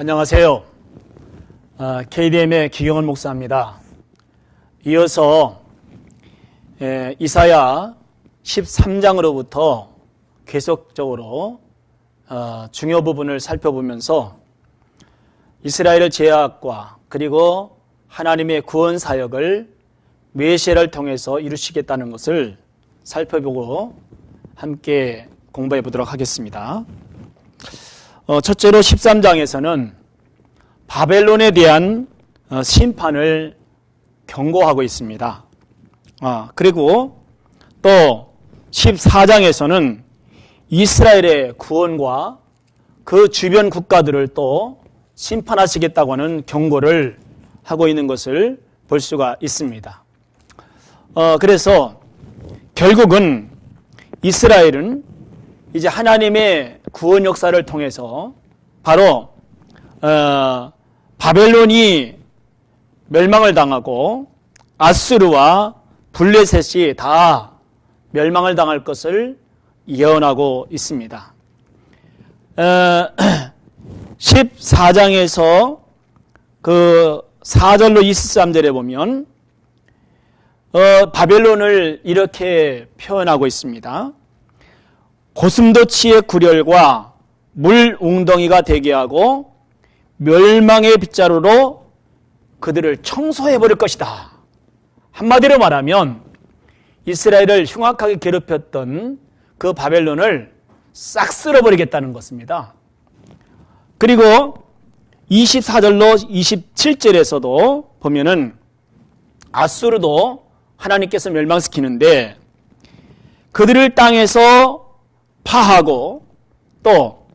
안녕하세요. KDM의 기경원 목사입니다. 이어서 예, 이사야 13장으로부터 계속적으로 어, 중요 부분을 살펴보면서 이스라엘의 제약과 그리고 하나님의 구원 사역을 메시아를 통해서 이루시겠다는 것을 살펴보고 함께 공부해 보도록 하겠습니다. 어, 첫째로 13장에서는 바벨론에 대한 어, 심판을 경고하고 있습니다. 아, 그리고 또 14장에서는 이스라엘의 구원과 그 주변 국가들을 또 심판하시겠다고 하는 경고를 하고 있는 것을 볼 수가 있습니다. 어, 그래서 결국은 이스라엘은 이제 하나님의 구원 역사를 통해서 바로 어, 바벨론이 멸망을 당하고 아수르와 블레셋이 다 멸망을 당할 것을 예언하고 있습니다. 어, 14장에서 그 4절로 23절에 보면 어, 바벨론을 이렇게 표현하고 있습니다. 고슴도치의 구렬과 물 웅덩이가 되게 하고 멸망의 빗자루로 그들을 청소해 버릴 것이다. 한마디로 말하면 이스라엘을 흉악하게 괴롭혔던 그 바벨론을 싹 쓸어버리겠다는 것입니다. 그리고 24절로 27절에서도 보면은 아수르도 하나님께서 멸망시키는데 그들을 땅에서 파하고 또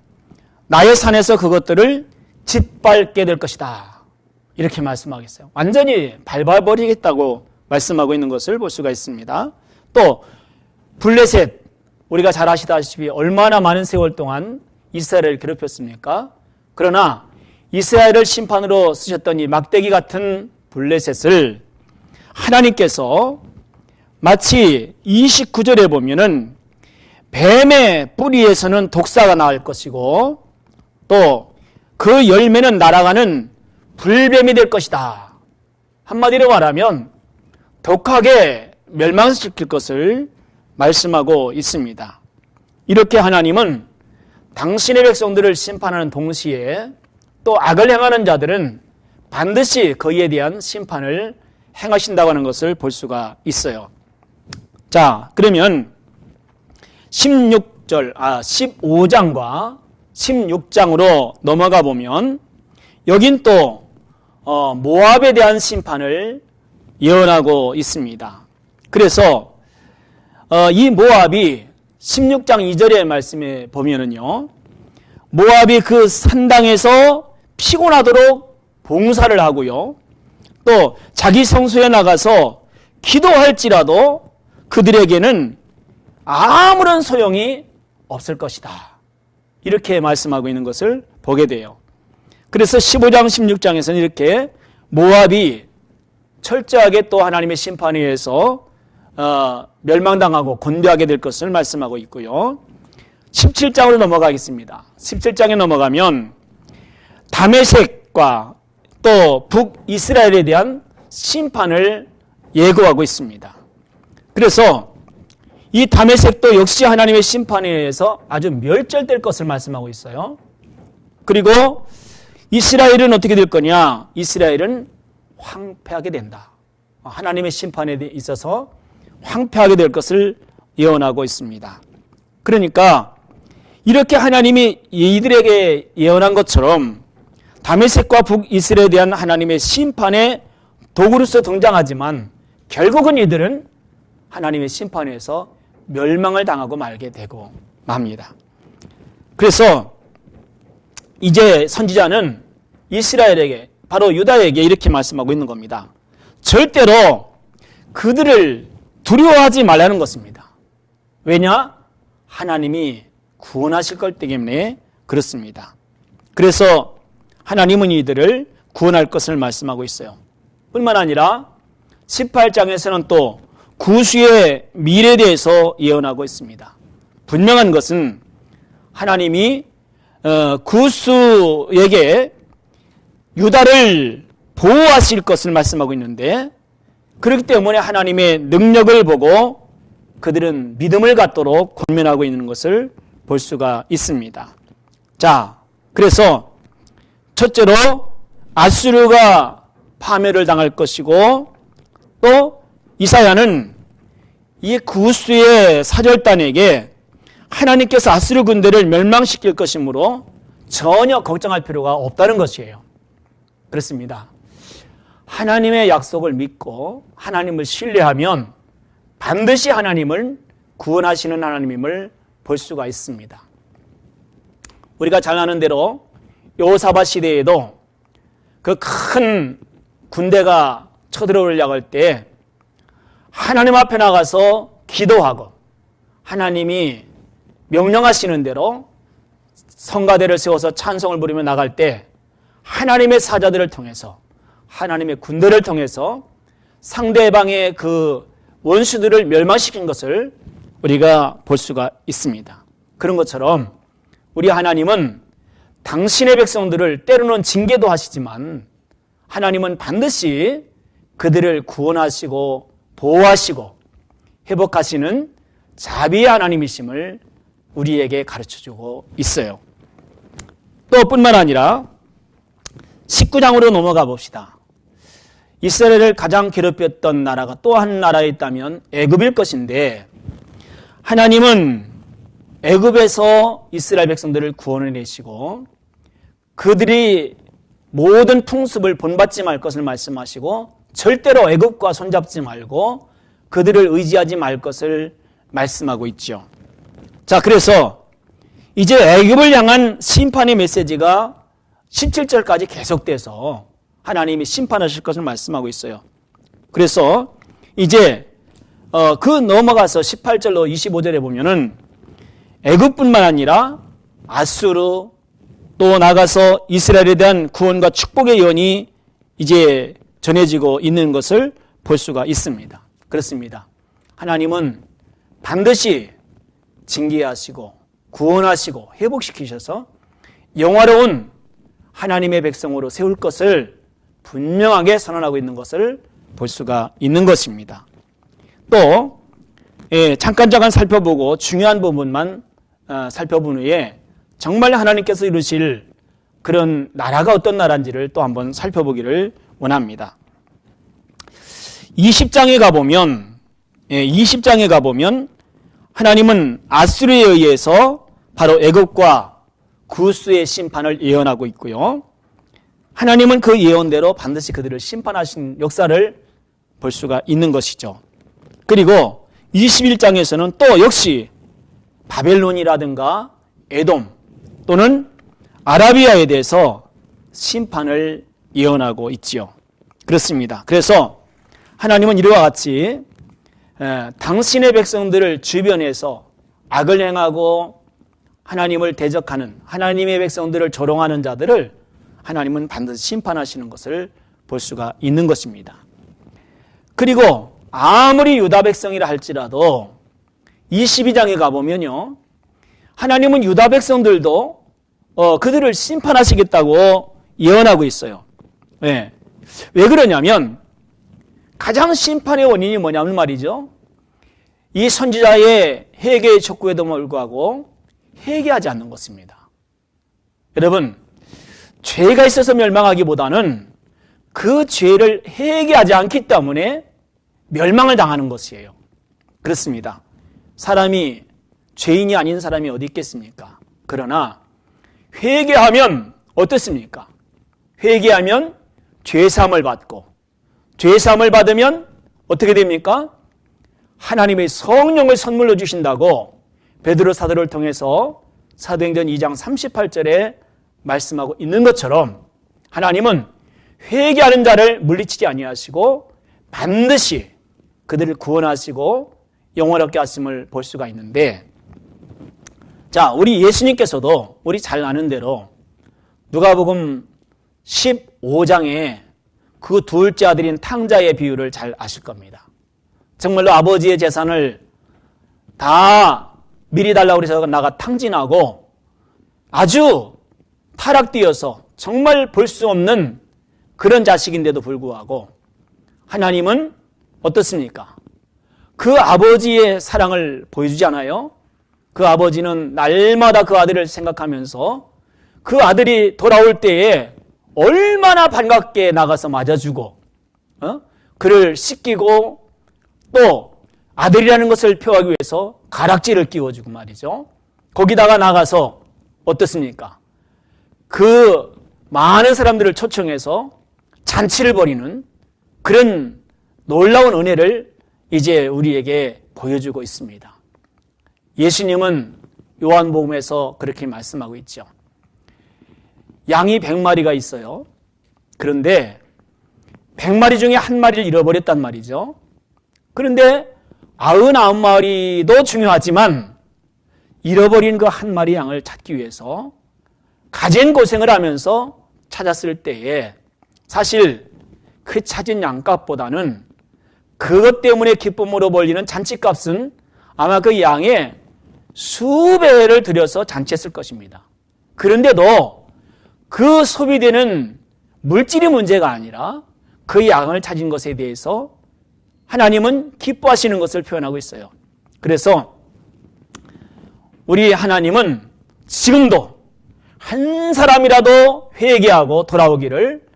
나의 산에서 그것들을 짓밟게 될 것이다. 이렇게 말씀하겠어요. 완전히 밟아버리겠다고 말씀하고 있는 것을 볼 수가 있습니다. 또 블레셋 우리가 잘 아시다시피 얼마나 많은 세월 동안 이스라엘을 괴롭혔습니까? 그러나 이스라엘을 심판으로 쓰셨던 이 막대기 같은 블레셋을 하나님께서 마치 29절에 보면은 뱀의 뿌리에서는 독사가 나올 것이고 또 그 열매는 날아가는 불뱀이 될 것이다. 한마디로 말하면 독하게 멸망시킬 것을 말씀하고 있습니다. 이렇게 하나님은 당신의 백성들을 심판하는 동시에 또 악을 행하는 자들은 반드시 그에 대한 심판을 행하신다고 하는 것을 볼 수가 있어요. 자, 그러면 16절, 아, 15장과 16장으로 넘어가 보면 여긴 또 어, 모압에 대한 심판을 예언하고 있습니다. 그래서 어, 이 모압이 16장 2절의 말씀에 보면은요. 모압이 그 산당에서 피곤하도록 봉사를 하고요. 또 자기 성소에 나가서 기도할지라도 그들에게는 아무런 소용이 없을 것이다. 이렇게 말씀하고 있는 것을 보게 돼요. 그래서 15장, 16장에서는 이렇게 모압이 철저하게 또 하나님의 심판에 의해서 어, 멸망당하고 곤대하게 될 것을 말씀하고 있고요. 17장으로 넘어가겠습니다. 17장에 넘어가면 다메섹과 또 북이스라엘에 대한 심판을 예고하고 있습니다. 그래서 이 다메섹도 역시 하나님의 심판에 의해서 아주 멸절될 것을 말씀하고 있어요. 그리고 이스라엘은 어떻게 될 거냐? 이스라엘은 황폐하게 된다. 하나님의 심판에 있어서 황폐하게 될 것을 예언하고 있습니다. 그러니까 이렇게 하나님이 이들에게 예언한 것처럼 다메섹과 북이스라엘에 대한 하나님의 심판의 도구로서 등장하지만 결국은 이들은 하나님의 심판에서 멸망을 당하고 말게 되고 맙니다. 그래서 이제 선지자는 이스라엘에게 바로 유다에게 이렇게 말씀하고 있는 겁니다. 절대로 그들을 두려워하지 말라는 것입니다. 왜냐? 하나님이 구원하실 것 때문에 그렇습니다. 그래서 하나님은 이들을 구원할 것을 말씀하고 있어요. 뿐만 아니라 18장에서는 또 구수의 미래에 대해서 예언하고 있습니다. 분명한 것은 하나님이 어, 구수에게 유다를 보호하실 것을 말씀하고 있는데 그렇기 때문에 하나님의 능력을 보고 그들은 믿음을 갖도록 권면하고 있는 것을 볼 수가 있습니다. 자, 그래서 첫째로 아수르가 파멸을 당할 것이고 또 이사야는 이 구스의 사절단에게 하나님께서 아수르 군대를 멸망시킬 것이므로 전혀 걱정할 필요가 없다는 것이에요. 그렇습니다. 하나님의 약속을 믿고 하나님을 신뢰하면 반드시 하나님을 구원하시는 하나님임을 볼 수가 있습니다. 우리가 잘 아는 대로 요사바 시대에도 그 큰 군대가 쳐들어오려고 할 때 하나님 앞에 나가서 기도하고 하나님이 명령하시는 대로 성가대를 세워서 찬송을 부리며 나갈 때 하나님의 사자들을 통해서 하나님의 군대를 통해서 상대방의 그 원수들을 멸망시킨 것을 우리가 볼 수가 있습니다. 그런 것처럼 우리 하나님은 당신의 백성들을 때로는 징계도 하시지만 하나님은 반드시 그들을 구원하시고 보호하시고 회복하시는 자비의 하나님이심을 우리에게 가르쳐 주고 있어요. 또 뿐만 아니라 19장으로 넘어가 봅시다. 이스라엘을 가장 괴롭혔던 나라가 또 한 나라에 있다면 애굽일 것인데 하나님은 애굽에서 이스라엘 백성들을 구원해 내시고 그들이 모든 풍습을 본받지 말 것을 말씀하시고 절대로 애굽과 손잡지 말고 그들을 의지하지 말 것을 말씀하고 있죠. 자, 그래서 이제 애굽을 향한 심판의 메시지가 17절까지 계속돼서 하나님이 심판하실 것을 말씀하고 있어요. 그래서 이제 어, 그 넘어가서 18절로 25절에 보면은 애굽뿐만 아니라 아수르 또 나가서 이스라엘에 대한 구원과 축복의 예언이 이제 전해지고 있는 것을 볼 수가 있습니다. 그렇습니다. 하나님은 반드시 징계하시고 구원하시고 회복시키셔서 영화로운 하나님의 백성으로 세울 것을 분명하게 선언하고 있는 것을 볼 수가 있는 것입니다. 또 예, 잠깐 잠깐 살펴보고 중요한 부분만 어, 살펴본 후에 정말 하나님께서 이루실 그런 나라가 어떤 나라인지를 또 한번 살펴보기를 원합니다. 20장에 가보면, 예, 20장에 가보면 하나님은 아수르에 의해서 바로 애굽과 구스의 심판을 예언하고 있고요. 하나님은 그 예언대로 반드시 그들을 심판하신 역사를 볼 수가 있는 것이죠. 그리고 21장에서는 또 역시 바벨론이라든가 에돔 또는 아라비아에 대해서 심판을 예언하고 있지요. 그렇습니다. 그래서 하나님은 이와 같이 당신의 백성들을 주변에서 악을 행하고 하나님을 대적하는 하나님의 백성들을 조롱하는 자들을 하나님은 반드시 심판하시는 것을 볼 수가 있는 것입니다. 그리고 아무리 유다 백성이라 할지라도 22장에 가보면요. 하나님은 유다 백성들도 어, 그들을 심판하시겠다고 예언하고 있어요. 네. 왜 그러냐면 가장 심판의 원인이 뭐냐면 말이죠. 이 선지자의 회개의 촉구에도 불구하고 회개하지 않는 것입니다. 여러분, 죄가 있어서 멸망하기보다는 그 죄를 회개하지 않기 때문에 멸망을 당하는 것이에요. 그렇습니다. 사람이 죄인이 아닌 사람이 어디 있겠습니까? 그러나 회개하면 어떻습니까? 회개하면 죄사함을 받고 죄사함을 받으면 어떻게 됩니까? 하나님의 성령을 선물로 주신다고 베드로 사도를 통해서 사도행전 2장 38절에 말씀하고 있는 것처럼 하나님은 회개하는 자를 물리치지 아니하시고 반드시 그들을 구원하시고 영원롭게 하심을 볼 수가 있는데 자, 우리 예수님께서도 우리 잘 아는 대로 누가복음 15장에 그 둘째 아들인 탕자의 비유를 잘 아실 겁니다. 정말로 아버지의 재산을 다 미리 달라고 해서 나가 탕진하고 아주 타락되어서 정말 볼 수 없는 그런 자식인데도 불구하고 하나님은 어떻습니까? 그 아버지의 사랑을 보여주지 않아요? 그 아버지는 날마다 그 아들을 생각하면서 그 아들이 돌아올 때에 얼마나 반갑게 나가서 맞아주고, 어? 그를 씻기고 또 아들이라는 것을 표하기 위해서 가락지를 끼워주고 말이죠. 거기다가 나가서 어떻습니까? 그 많은 사람들을 초청해서 잔치를 벌이는 그런 놀라운 은혜를 이제 우리에게 보여주고 있습니다. 예수님은 요한복음에서 그렇게 말씀하고 있죠. 양이 100마리가 있어요. 그런데 100마리 중에 한 마리를 잃어버렸단 말이죠. 그런데 99마리도 중요하지만 잃어버린 그 한 마리 양을 찾기 위해서 가진 고생을 하면서 찾았을 때에 사실 그 찾은 양값보다는 그것 때문에 기쁨으로 벌리는 잔치값은 아마 그 양의 수배를 들여서 잔치했을 것입니다. 그런데도 그 소비되는 물질이 문제가 아니라 그 양을 찾은 것에 대해서 하나님은 기뻐하시는 것을 표현하고 있어요. 그래서 우리 하나님은 지금도 한 사람이라도 회개하고 돌아오기를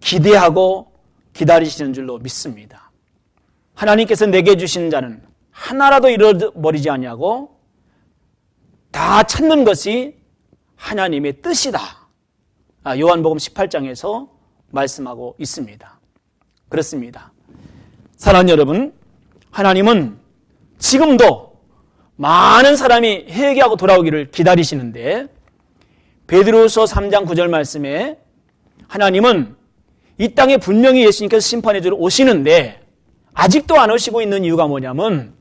기대하고 기다리시는 줄로 믿습니다. 하나님께서 내게 주신 자는 하나라도 잃어버리지 아니하고 다 찾는 것이 하나님의 뜻이다. 아, 요한복음 18장에서 말씀하고 있습니다. 그렇습니다. 사랑하는 여러분, 하나님은 지금도 많은 사람이 회개하고 돌아오기를 기다리시는데 베드로서 3장 9절 말씀에 하나님은 이 땅에 분명히 예수님께서 심판해 주러 오시는데 아직도 안 오시고 있는 이유가 뭐냐면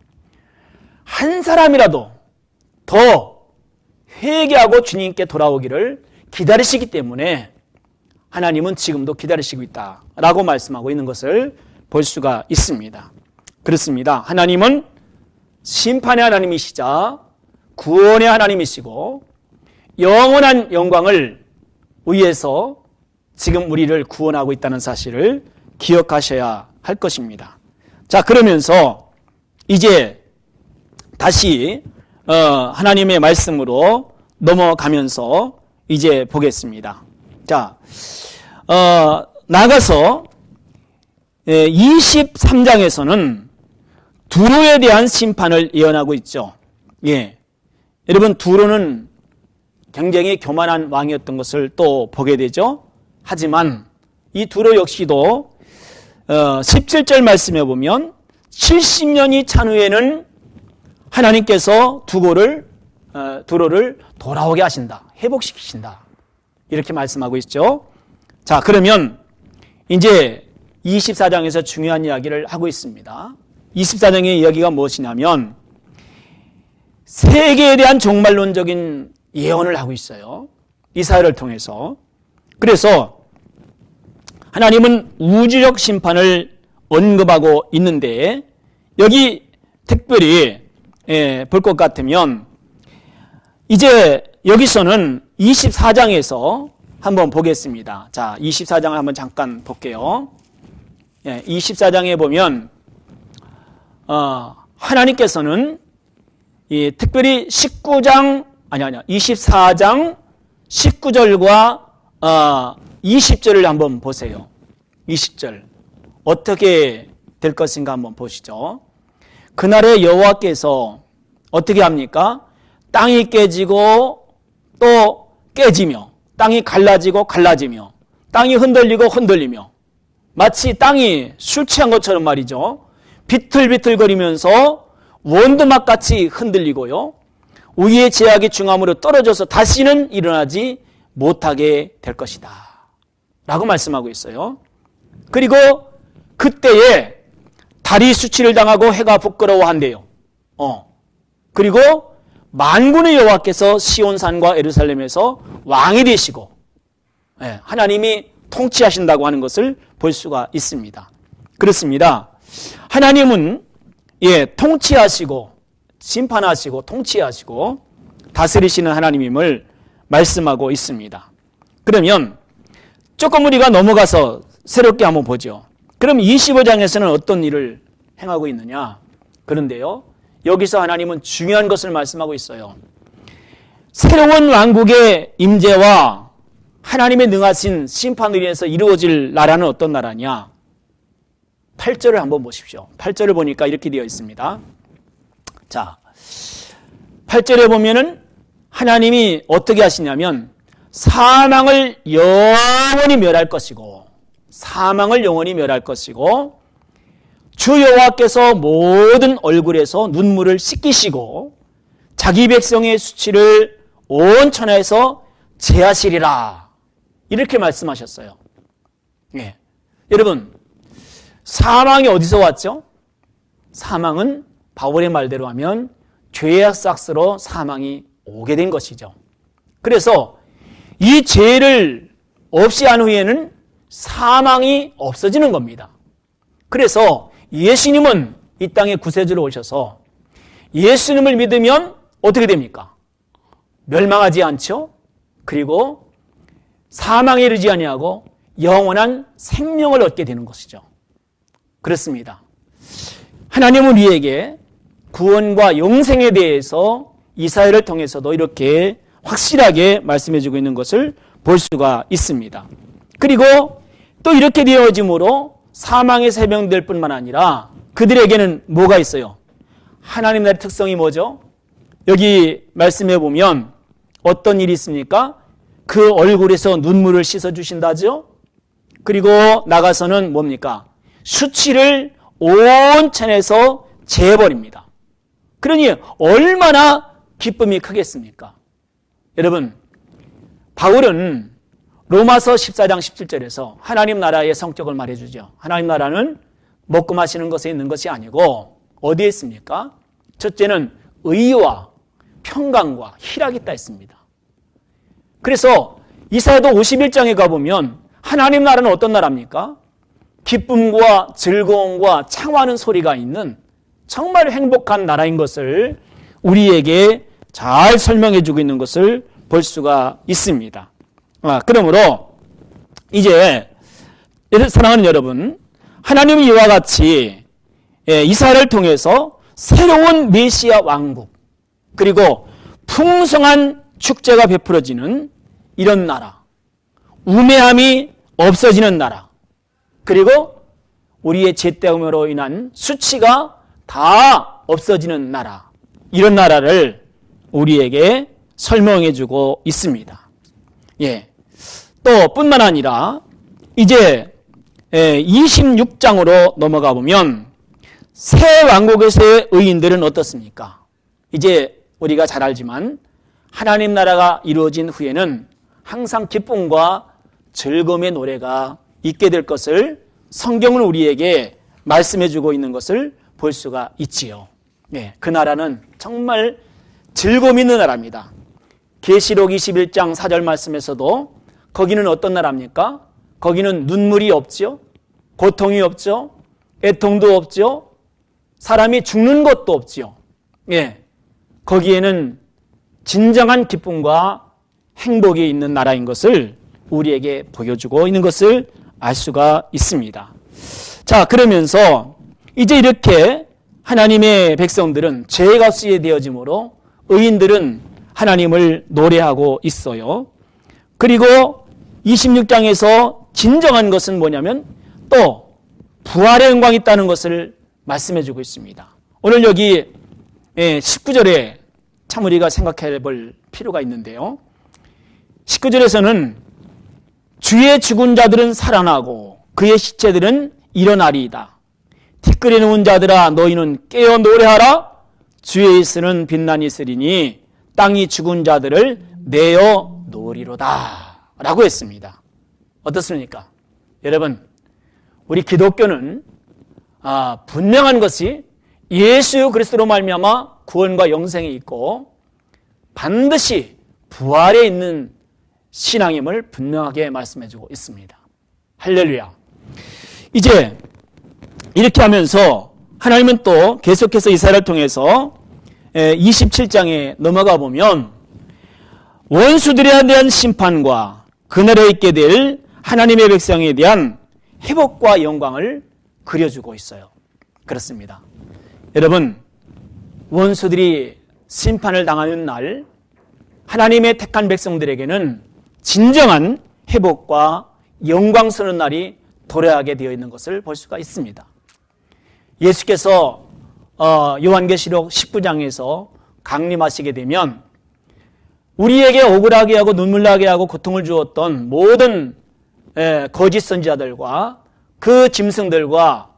한 사람이라도 더 회개하고 주님께 돌아오기를 기다리시기 때문에 하나님은 지금도 기다리시고 있다 라고 말씀하고 있는 것을 볼 수가 있습니다. 그렇습니다. 하나님은 심판의 하나님이시자 구원의 하나님이시고 영원한 영광을 위해서 지금 우리를 구원하고 있다는 사실을 기억하셔야 할 것입니다. 자, 그러면서 이제 다시 어, 하나님의 말씀으로 넘어가면서 이제 보겠습니다. 자, 어, 나가서 23장에서는 예, 두로에 대한 심판을 예언하고 있죠. 예. 여러분, 두로는 굉장히 교만한 왕이었던 것을 또 보게 되죠. 하지만 이 두로 역시도 17절 어, 말씀에 보면 70년이 찬 후에는 하나님께서 두고를 어, 두로를 돌아오게 하신다. 회복시키신다. 이렇게 말씀하고 있죠. 자, 그러면 이제 24장에서 중요한 이야기를 하고 있습니다. 24장의 이야기가 무엇이냐면 세계에 대한 종말론적인 예언을 하고 있어요. 이사야를 통해서. 그래서 하나님은 우주적 심판을 언급하고 있는데 여기 특별히 예, 볼것 같으면 이제 여기서는 24장에서 한번 보겠습니다. 자, 24장을 한번 잠깐 볼게요. 예, 24장에 보면 어, 하나님께서는 이 특별히 19장 아니 아니야 24장 19절과 어, 20절을 한번 보세요. 20절 어떻게 될 것인가 한번 보시죠. 그날에 여호와께서 어떻게 합니까? 땅이 깨지고 또 깨지며 땅이 갈라지고 갈라지며 땅이 흔들리고 흔들리며 마치 땅이 술 취한 것처럼 말이죠. 비틀비틀거리면서 원두막 같이 흔들리고요. 위의 제약이 중함으로 떨어져서 다시는 일어나지 못하게 될 것이다. 라고 말씀하고 있어요. 그리고 그때에 달이 수치를 당하고 해가 부끄러워한대요. 어. 그리고 만군의 여호와께서 시온산과 에루살렘에서 왕이 되시고 예, 하나님이 통치하신다고 하는 것을 볼 수가 있습니다. 그렇습니다. 하나님은 예, 통치하시고 심판하시고 통치하시고 다스리시는 하나님임을 말씀하고 있습니다. 그러면 조금 우리가 넘어가서 새롭게 한번 보죠. 그럼 25장에서는 어떤 일을 행하고 있느냐? 그런데요. 여기서 하나님은 중요한 것을 말씀하고 있어요. 새로운 왕국의 임재와 하나님의 능하신 심판을 위해서 이루어질 나라는 어떤 나라냐? 8절을 한번 보십시오. 8절을 보니까 이렇게 되어 있습니다. 자, 8절에 보면은 하나님이 어떻게 하시냐면 사망을 영원히 멸할 것이고 사망을 영원히 멸할 것이고 주 여호와께서 모든 얼굴에서 눈물을 씻기시고 자기 백성의 수치를 온 천하에서 제하시리라 이렇게 말씀하셨어요. 예. 여러분 사망이 어디서 왔죠? 사망은 바울의 말대로 하면 죄의 싹스로 사망이 오게 된 것이죠. 그래서 이 죄를 없이 한 후에는 사망이 없어지는 겁니다. 그래서 예수님은 이 땅에 구세주로 오셔서 예수님을 믿으면 어떻게 됩니까? 멸망하지 않죠? 그리고 사망에 이르지 아니하고 영원한 생명을 얻게 되는 것이죠. 그렇습니다. 하나님은 우리에게 구원과 영생에 대해서 이사회를 통해서도 이렇게 확실하게 말씀해 주고 있는 것을 볼 수가 있습니다. 그리고 또 이렇게 되어짐으로 사망에서 해명될 뿐만 아니라 그들에게는 뭐가 있어요? 하나님 나라의 특성이 뭐죠? 여기 말씀해 보면 어떤 일이 있습니까? 그 얼굴에서 눈물을 씻어 주신다죠? 그리고 나가서는 뭡니까? 수치를 온 천에서 재버립니다. 그러니 얼마나 기쁨이 크겠습니까? 여러분, 바울은 로마서 14장 17절에서 하나님 나라의 성격을 말해주죠. 하나님 나라는 먹고 마시는 것에 있는 것이 아니고 어디에 있습니까? 첫째는 의와 평강과 희락이 있다 했습니다. 그래서 이사야도 51장에 가보면 하나님 나라는 어떤 나라입니까? 기쁨과 즐거움과 창화하는 소리가 있는 정말 행복한 나라인 것을 우리에게 잘 설명해 주고 있는 것을 볼 수가 있습니다. 아, 그러므로 이제 사랑하는 여러분, 하나님은 이와 같이 예, 이스라엘을 통해서 새로운 메시아 왕국 그리고 풍성한 축제가 베풀어지는 이런 나라, 우매함이 없어지는 나라, 그리고 우리의 죄때문으로 인한 수치가 다 없어지는 나라, 이런 나라를 우리에게 설명해 주고 있습니다. 예. 또 뿐만 아니라 이제 26장으로 넘어가 보면 새 왕국에서의 의인들은 어떻습니까? 이제 우리가 잘 알지만 하나님 나라가 이루어진 후에는 항상 기쁨과 즐거움의 노래가 있게 될 것을 성경은 우리에게 말씀해 주고 있는 것을 볼 수가 있지요. 네, 그 나라는 정말 즐거움 있는 나라입니다. 계시록 21장 4절 말씀에서도 거기는 어떤 나라입니까? 거기는 눈물이 없죠. 고통이 없죠. 애통도 없죠. 사람이 죽는 것도 없지요. 예. 거기에는 진정한 기쁨과 행복이 있는 나라인 것을 우리에게 보여주고 있는 것을 알 수가 있습니다. 자, 그러면서 이제 이렇게 하나님의 백성들은 죄가 쓰게 되어짐으로 의인들은 하나님을 노래하고 있어요. 그리고 26장에서 진정한 것은 뭐냐면 또 부활의 영광이 있다는 것을 말씀해 주고 있습니다. 오늘 여기 19절에 참 우리가 생각해 볼 필요가 있는데요. 19절에서는 주의 죽은 자들은 살아나고 그의 시체들은 일어나리이다. 티끌에 누운 자들아 너희는 깨어 노래하라. 주의 있으는 빛난이 있으리니 땅이 죽은 자들을 내어 놓으리로다. 라고 했습니다. 어떻습니까? 여러분, 우리 기독교는 아, 분명한 것이 예수 그리스도로 말미암아 구원과 영생이 있고 반드시 부활에 있는 신앙임을 분명하게 말씀해주고 있습니다. 할렐루야. 이제 이렇게 하면서 하나님은 또 계속해서 이스라엘을 통해서 27장에 넘어가 보면 원수들에 대한 심판과 그날에 있게 될 하나님의 백성에 대한 회복과 영광을 그려주고 있어요. 그렇습니다. 여러분, 원수들이 심판을 당하는 날, 하나님의 택한 백성들에게는 진정한 회복과 영광스러운 날이 도래하게 되어 있는 것을 볼 수가 있습니다. 예수께서 어, 요한계시록 19장에서 강림하시게 되면 우리에게 억울하게 하고 눈물 나게 하고 고통을 주었던 모든 거짓 선지자들과 그 짐승들과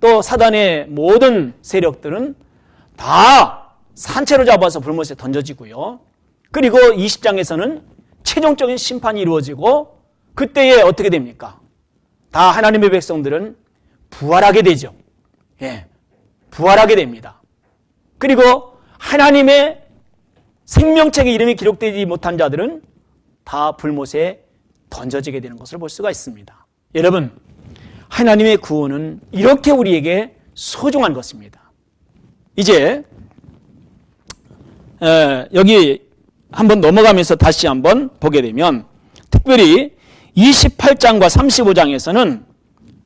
또 사단의 모든 세력들은 다 산채로 잡아서 불못에 던져지고요. 그리고 20장에서는 최종적인 심판이 이루어지고 그때에 어떻게 됩니까? 다 하나님의 백성들은 부활하게 되죠. 예. 부활하게 됩니다. 그리고 하나님의 생명책의 이름이 기록되지 못한 자들은 다 불못에 던져지게 되는 것을 볼 수가 있습니다. 여러분, 하나님의 구원은 이렇게 우리에게 소중한 것입니다. 이제 여기 한번 넘어가면서 다시 한번 보게 되면 특별히 28장과 35장에서는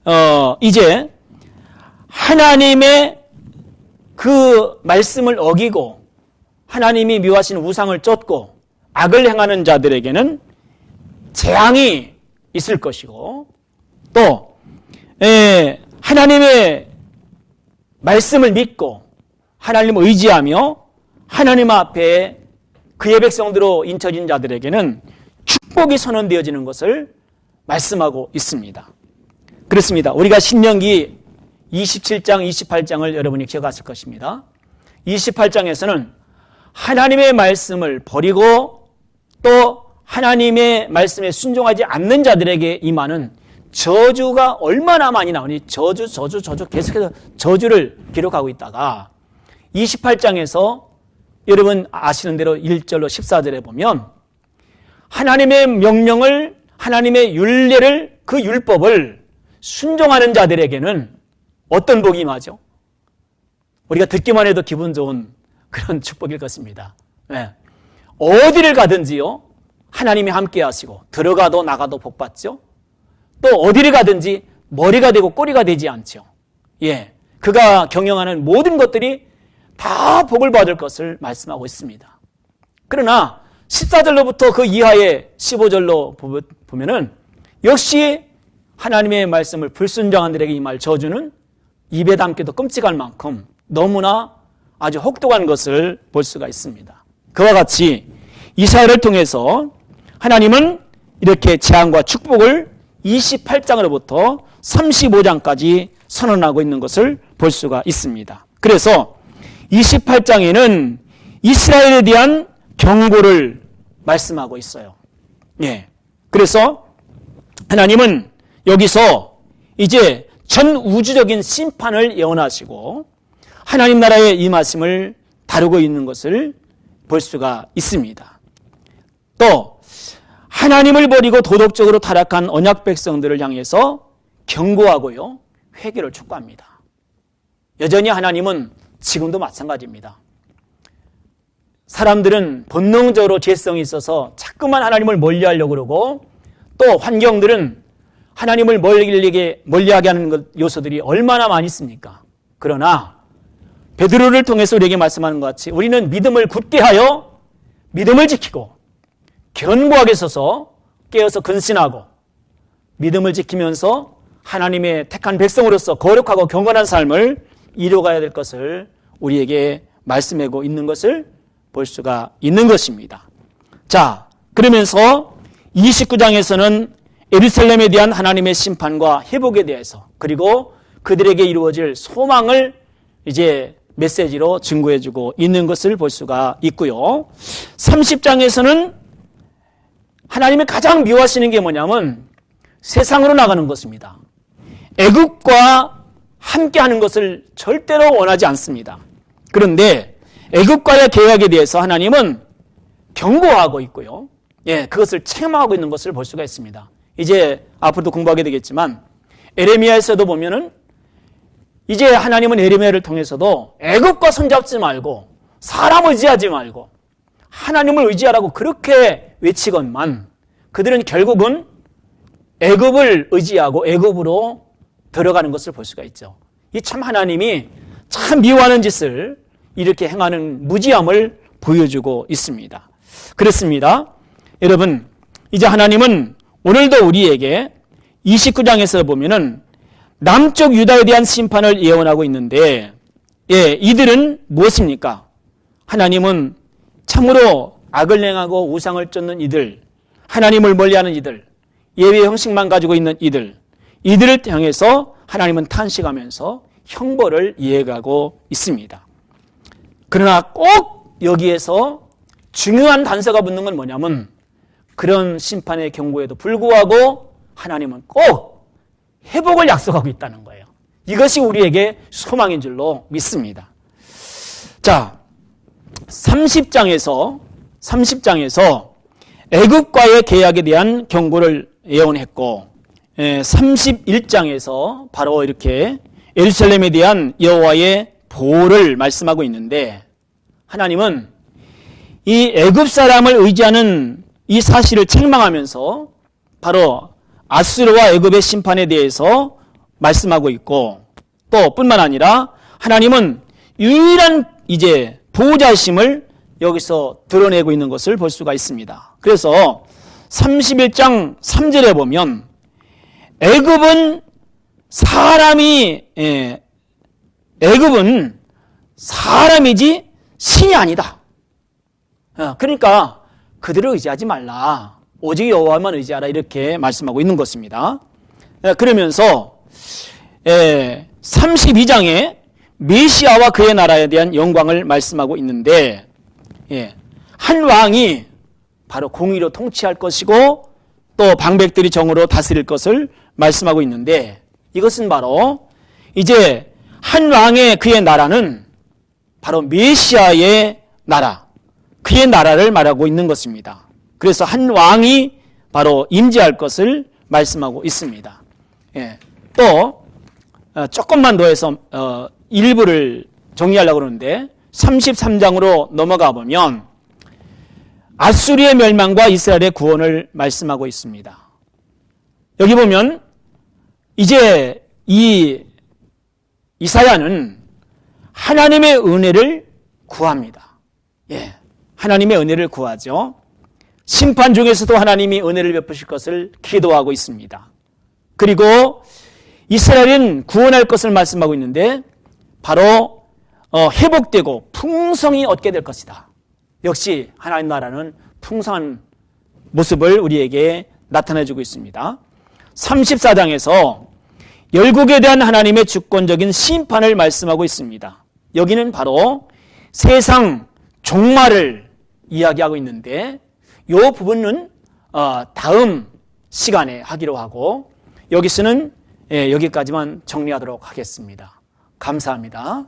어 이제 하나님의 그 말씀을 어기고 하나님이 미워하신 우상을 쫓고 악을 행하는 자들에게는 재앙이 있을 것이고 또 에, 하나님의 말씀을 믿고 하나님을 의지하며 하나님 앞에 그의 백성들로 인쳐진 자들에게는 축복이 선언되어지는 것을 말씀하고 있습니다. 그렇습니다. 우리가 신명기 27장, 28장을 여러분이 기억하실 것입니다. 28장에서는 하나님의 말씀을 버리고 또 하나님의 말씀에 순종하지 않는 자들에게 임하는 저주가 얼마나 많이 나오니 저주, 저주, 저주 계속해서 저주를 기록하고 있다가 28장에서 여러분 아시는 대로 1절로 14절에 보면 하나님의 명령을 하나님의 율례를 그 율법을 순종하는 자들에게는 어떤 복이 임하죠? 우리가 듣기만 해도 기분 좋은 그런 축복일 것입니다. 네. 어디를 가든지요 하나님이 함께 하시고 들어가도 나가도 복 받죠. 또 어디를 가든지 머리가 되고 꼬리가 되지 않죠. 예. 그가 경영하는 모든 것들이 다 복을 받을 것을 말씀하고 있습니다. 그러나 14절로부터 그 이하의 15절로 보면은 역시 하나님의 말씀을 불순종한 들에게 이 말 저주는 입에 담기도 끔찍할 만큼 너무나 아주 혹독한 것을 볼 수가 있습니다. 그와 같이 이사야를 통해서 하나님은 이렇게 재앙과 축복을 28장으로부터 35장까지 선언하고 있는 것을 볼 수가 있습니다. 그래서 28장에는 이스라엘에 대한 경고를 말씀하고 있어요. 예. 그래서 하나님은 여기서 이제 전 우주적인 심판을 예언하시고 하나님 나라의 이 말씀을 다루고 있는 것을 볼 수가 있습니다. 또 하나님을 버리고 도덕적으로 타락한 언약 백성들을 향해서 경고하고요. 회개를 촉구합니다. 여전히 하나님은 지금도 마찬가지입니다. 사람들은 본능적으로 죄성이 있어서 자꾸만 하나님을 멀리하려고 그러고 또 환경들은 하나님을 멀리하게 하는 요소들이 얼마나 많이 있습니까? 그러나 베드로를 통해서 우리에게 말씀하는 것 같이 우리는 믿음을 굳게 하여 믿음을 지키고 견고하게 서서 깨어서 근신하고 믿음을 지키면서 하나님의 택한 백성으로서 거룩하고 경건한 삶을 이뤄가야 될 것을 우리에게 말씀하고 있는 것을 볼 수가 있는 것입니다. 자, 그러면서 29장에서는 에르살렘에 대한 하나님의 심판과 회복에 대해서 그리고 그들에게 이루어질 소망을 이제 메시지로 증거해주고 있는 것을 볼 수가 있고요. 30장에서는 하나님이 가장 미워하시는 게 뭐냐면 세상으로 나가는 것입니다. 애국과 함께 하는 것을 절대로 원하지 않습니다. 그런데 애국과의 계약에 대해서 하나님은 경고하고 있고요. 예, 그것을 체험하고 있는 것을 볼 수가 있습니다. 이제 앞으로도 공부하게 되겠지만 에레미야에서도 보면은 이제 하나님은 에레미야를 통해서도 애국과 손잡지 말고 사람 의지하지 말고 하나님을 의지하라고 그렇게 외치건만 그들은 결국은 애굽을 의지하고 애굽으로 들어가는 것을 볼 수가 있죠. 이 참 하나님이 참 미워하는 짓을 이렇게 행하는 무지함을 보여주고 있습니다. 그렇습니다. 여러분, 이제 하나님은 오늘도 우리에게 29장에서 보면은 남쪽 유다에 대한 심판을 예언하고 있는데, 예, 이들은 무엇입니까? 하나님은 참으로 악을 행하고 우상을 쫓는 이들, 하나님을 멀리하는 이들, 예외 형식만 가지고 있는 이들, 이들을 향해서 하나님은 탄식하면서 형벌을 이해가고 있습니다. 그러나 꼭 여기에서 중요한 단서가 붙는 건 뭐냐면 그런 심판의 경고에도 불구하고 하나님은 꼭 회복을 약속하고 있다는 거예요. 이것이 우리에게 소망인 줄로 믿습니다. 자, 30장에서 30장에서 애국과의 계약에 대한 경고를 예언했고 31장에서 바로 이렇게 예루살렘에 대한 여호와의 보호를 말씀하고 있는데 하나님은 이 애굽 사람을 의지하는 이 사실을 책망하면서 바로 아수르와 애굽의 심판에 대해서 말씀하고 있고 또 뿐만 아니라 하나님은 유일한 이제 보호자심을 여기서 드러내고 있는 것을 볼 수가 있습니다. 그래서 31장 3절에 보면 애굽은 사람이 예, 애굽은 사람이지 신이 아니다. 어, 그러니까 그들을 의지하지 말라. 오직 여호와만 의지하라 이렇게 말씀하고 있는 것입니다. 예, 그러면서 32장에 메시아와 그의 나라에 대한 영광을 말씀하고 있는데 예, 한 왕이 바로 공의로 통치할 것이고 또 방백들이 정으로 다스릴 것을 말씀하고 있는데 이것은 바로 이제 한 왕의 그의 나라는 바로 메시아의 나라, 그의 나라를 말하고 있는 것입니다. 그래서 한 왕이 바로 임재할 것을 말씀하고 있습니다. 예. 또 어, 조금만 더 해서 어, 일부를 정리하려고 그러는데 33장으로 넘어가 보면 아수리의 멸망과 이스라엘의 구원을 말씀하고 있습니다. 여기 보면 이제 이 이사야는 하나님의 은혜를 구합니다. 예. 하나님의 은혜를 구하죠. 심판 중에서도 하나님이 은혜를 베푸실 것을 기도하고 있습니다. 그리고 이스라엘은 구원할 것을 말씀하고 있는데 바로 어, 회복되고 풍성이 얻게 될 것이다. 역시 하나님 나라는 풍성한 모습을 우리에게 나타내주고 있습니다. 34장에서 열국에 대한 하나님의 주권적인 심판을 말씀하고 있습니다. 여기는 바로 세상 종말을 이야기하고 있는데 이 부분은 어, 다음 시간에 하기로 하고 여기서는 예, 여기까지만 정리하도록 하겠습니다. 감사합니다.